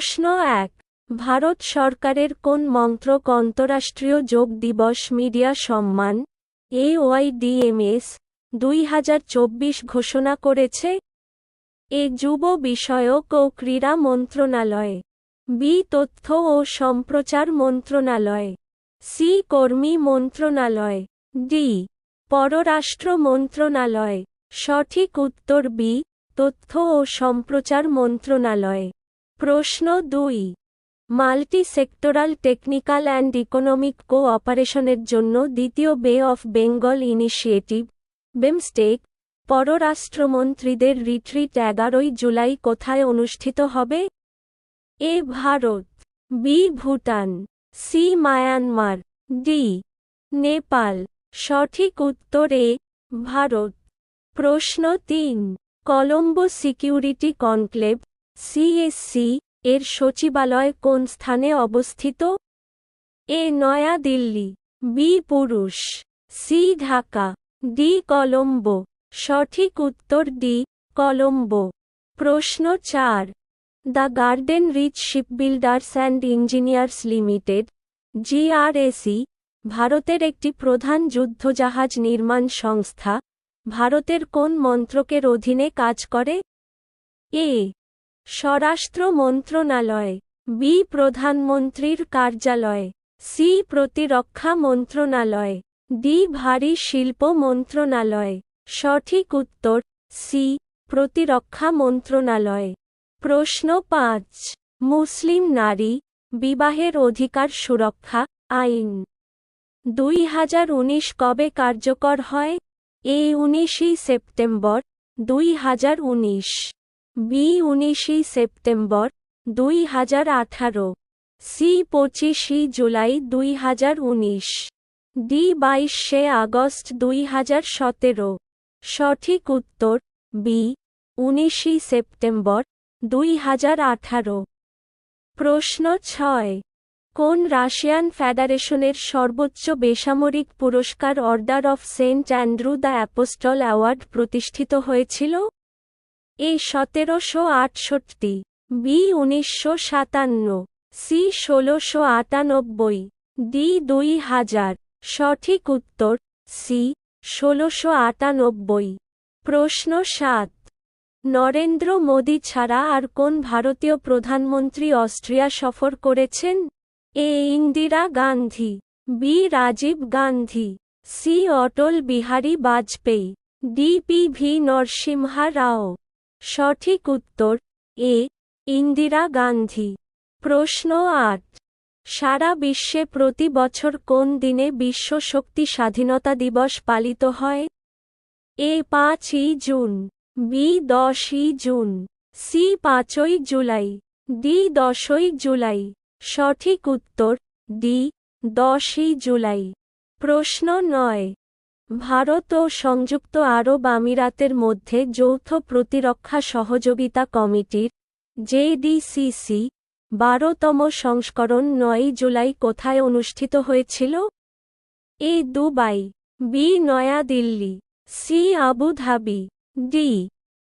প্রশ্ন এক, ভারত সরকারের কোন মন্ত্রক অন্তরাষ্ট্রীয় যোগ দিবস মিডিয়া সম্মান এওয়াইডিএমএস দুই হাজার চব্বিশ ঘোষণা করেছে? এ যুব বিষয়ক ও ক্রীড়া মন্ত্রণালয়, বি তথ্য ও সম্প্রচার মন্ত্রণালয়, সি কর্মী মন্ত্রণালয়, ডি পররাষ্ট্র মন্ত্রণালয়, সঠিক উত্তর বি তথ্য ও সম্প্রচার মন্ত্রণালয়। প্রশ্ন দুই। Multi sectoral technical and economic কো অপারেশনের জন্য দ্বিতীয় bay of Bengal initiative, BIMSTEC, পররাষ্ট্রমন্ত্রীদের retreat এগারোই জুলাই কোথায় অনুষ্ঠিত হবে? A Bharat, B Bhutan, C Myanmar, D Nepal. সঠিক উত্তর এ, ভারত। প্রশ্ন তিন, কলম্বো সিকিউরিটি কনক্লেভ সিএসসি এর সচিবালয় কোন স্থানে অবস্থিত? এ নয়া দিল্লি বি পুরুষ, সি ঢাকা, ডি কলম্বো। সঠিক উত্তর ডি কলম্বো। প্রশ্ন চার। The Garden Reach shipbuilders and engineers limited GRSE ভারতের একটি প্রধান যুদ্ধজাহাজ নির্মাণ সংস্থা, ভারতের কোন মন্ত্রকের অধীনে কাজ করে? এ স্বরাষ্ট্র মন্ত্রণালয়, বি প্রধানমন্ত্রীর কার্যালয়, সি প্রতিরক্ষা মন্ত্রণালয়, ডি ভারী শিল্প মন্ত্রণালয়। সঠিক উত্তর, সি প্রতিরক্ষা মন্ত্রণালয়। প্রশ্ন পাঁচ, মুসলিম নারী বিবাহের অধিকার সুরক্ষা আইন। দুই হাজার উনিশ কবে কার্যকর হয়? এ উনিশই সেপ্টেম্বর দুই হাজার উনিশ। বি উনিশই সেপ্টেম্বর দুই হাজার আঠারো। সি পঁচিশই জুলাই দুই হাজার উনিশ। ডি বাইশে আগস্ট দুই হাজার সতেরো। সঠিক উত্তর বি উনিশই সেপ্টেম্বর দুই হাজার আঠারো। প্রশ্ন ছয়। কোন রাশিয়ান ফেডারেশনের সর্বোচ্চ বেসামরিক পুরস্কার order of Saint Andrew the apostle award প্রতিষ্ঠিত হয়েছিল? এ সতেরোশো আটষট্টি, বি উনিশশো সাতান্ন, সি ষোলোশো আটানব্বই, ডি দুই হাজার সঠিক উত্তর, সি ষোলোশো আটানব্বই। প্রশ্ন সাত, নরেন্দ্র মোদী ছাড়া আর কোন ভারতীয় প্রধানমন্ত্রী অস্ট্রিয়া সফর করেছেন? A Indira Gandhi, B Rajiv Gandhi, C Atal Bihari Vajpayee, D P V Narasimha Rao. সঠিক উত্তর, এ, ইন্দিরা গান্ধী। প্রশ্ন আট। সারা বিশ্বে প্রতি বছর কোন দিনে বিশ্ব শক্তি স্বাধীনতা দিবস পালিত হয়? এ, পাঁচই জুন, বি, দশই জুন, সি, পাঁচই জুলাই, ডি, দশই জুলাই। সঠিক উত্তর, ডি, দশই জুলাই। প্রশ্ন নয়। ভারত ও সংযুক্ত আরব আমিরাতের মধ্যে যৌথ প্রতিরক্ষা সহযোগিতা কমিটির জেডিসিসি বারোতম সংস্করণ নয়ই জুলাই কোথায় অনুষ্ঠিত হয়েছিল? A Dubai, B Naya Delhi C Abu Dhabi D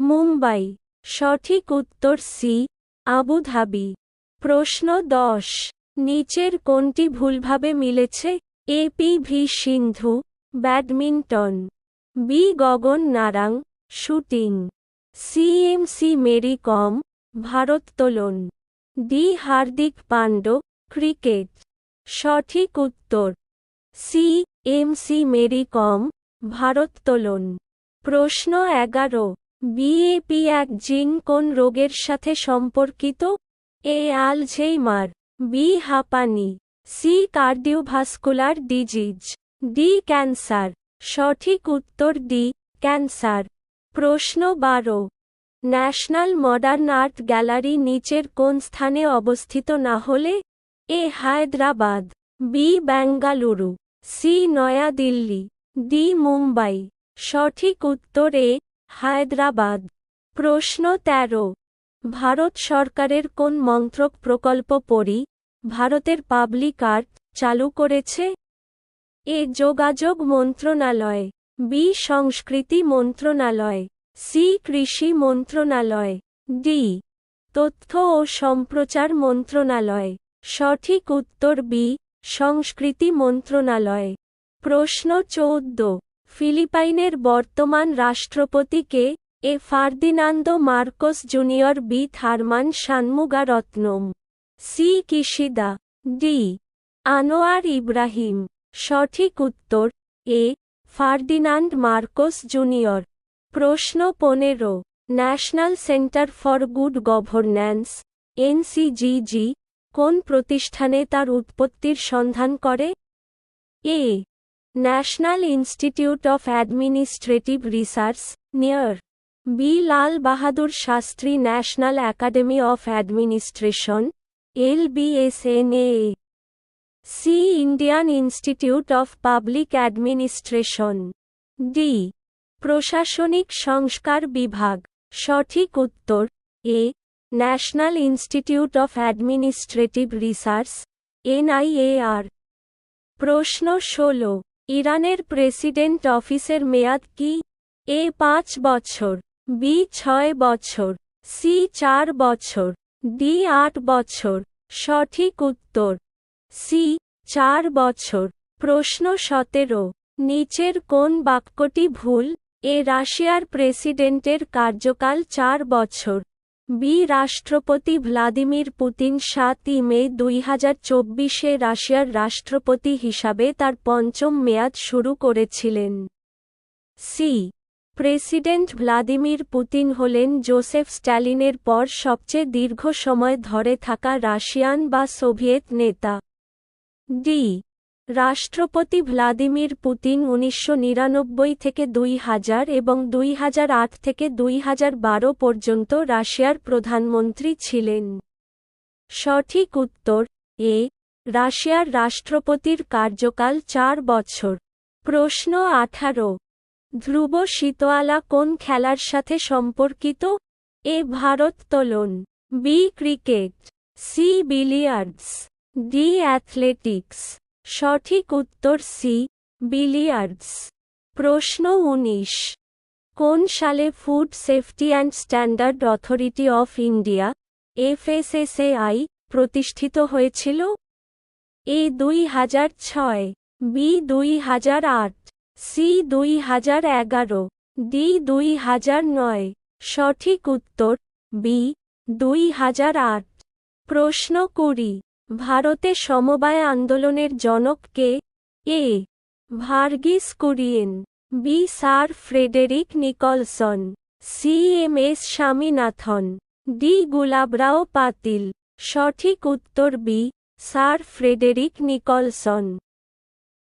Mumbai. সঠিক উত্তর সি আবুধাবি প্রশ্ন দশ, নিচের কোনটি ভুলভাবে মিলেছে? A P V Sindhu badminton. B Gagan Narang shooting. C MC Mary Kom ভারোত্তোলন D Hardik Pandya cricket. সঠিক উত্তর। C M C Mary Kom ভারোত্তোলন প্রশ্ন এগারো। বিএপি এক জিন কোন রোগের সাথে সম্পর্কিত? A Alzheimer. বি হাঁপানি। C cardiovascular disease. D cancer. সঠিক উত্তর ডি ক্যান্সার। প্রশ্ন বারো। ন্যাশনাল মডার্ন আর্ট গ্যালারি নিচের কোন স্থানে অবস্থিত না হলে? A Hyderabad, B Bengaluru, C Naya Delhi, D Mumbai. সঠিক উত্তর এ হায়দ্রাবাদ। প্রশ্ন তেরো। ভারত সরকারের কোন মন্ত্রক প্রকল্প পরি? ভারতের পাবলিক আর্ট চালু করেছে এ যোগাযোগ মন্ত্রণালয়, বি সংস্কৃতি মন্ত্রণালয়, সি কৃষি মন্ত্রণালয়, ডি তথ্য ও সম্প্রচার মন্ত্রণালয়। সঠিক উত্তর বি সংস্কৃতি মন্ত্রণালয়। প্রশ্ন চৌদ্দ। ফিলিপাইনের বর্তমান রাষ্ট্রপতিকে A Ferdinando Marcos junior B Tharman Shanmugaratnam C Kishida. D Anwar Ibrahim. সঠিক উত্তর, এ ফার্দিনান্ড মার্কোস জুনিয়র। প্রশ্ন পনেরো, national centre for good governance, NCGG, কোন প্রতিষ্ঠানে তার উৎপত্তির সন্ধান করে? A, national institute of administrative research, NIAR. B, Lal Bahadur Shastri national academy of administration, L BSNA C Indian institute of public administration. D, প্রশাসনিক সংস্কার বিভাগ। সঠিক উত্তর, A, national institute of administrative research, NIAR. প্রশ্ন ষোল, ইরানের president অফিসের মেয়াদ কি? এ, পাঁচ বছর, বি, ছয় বছর, সি, চার বছর, ডি, আট বছর। সঠিক উত্তর সি, চার বছর। প্রশ্ন সতেরো, নিচের কোন বাক্যটি ভুল? এ, রাশিয়ার প্রেসিডেন্টের কার্যকাল চার বছর। বি, রাষ্ট্রপতি ভ্লাদিমির পুতিন সাতই মে দুই হাজার চব্বিশে রাশিয়ার রাষ্ট্রপতি হিসাবে তার পঞ্চম মেয়াদ শুরু করেছিলেন। সি, প্রেসিডেন্ট ভ্লাদিমির পুতিন হলেন জোসেফ স্ট্যালিনের পর সবচেয়ে দীর্ঘ সময় ধরে থাকা রাশিয়ান বা সোভিয়েত নেতা। ডি. রাষ্ট্রপতি ভ্লাদিমির পুতিন উনিশশো নিরানব্বই থেকে দুই হাজার এবং দুই হাজার আট থেকে দুই হাজার বারো পর্যন্ত রাশিয়ার প্রধানমন্ত্রী ছিলেন। সঠিক উত্তর, এ, রাশিয়ার রাষ্ট্রপতির কার্যকাল চার বছর। প্রশ্ন আঠারো, ধ্রুব শীতওয়ালা কোন খেলার সাথে সম্পর্কিত? A, ভারোত্তোলন, B, cricket, C, billiards. D athletics. সঠিক উত্তর সি, বিলিয়ার্ডস। প্রশ্ন উনিশ। কোন সালে food safety and standard authority of India, FSSAI, প্রতিষ্ঠিত হয়েছিল? এ দুই হাজার ছয়, বি দুই হাজার আট, সি দুই হাজার এগারো, ডি দুই হাজার নয়। সঠিক উত্তর, বি, দুই হাজার আট। প্রশ্ন কুড়ি। ভারতে সমবায় আন্দোলনের জনক কে? A. Verghese Kurien, B. Sir Frederick Nicholson, C. M. S. Swaminathan, D. Gulabrao Patil. সঠিক উত্তর বি. Sir Frederick Nicholson.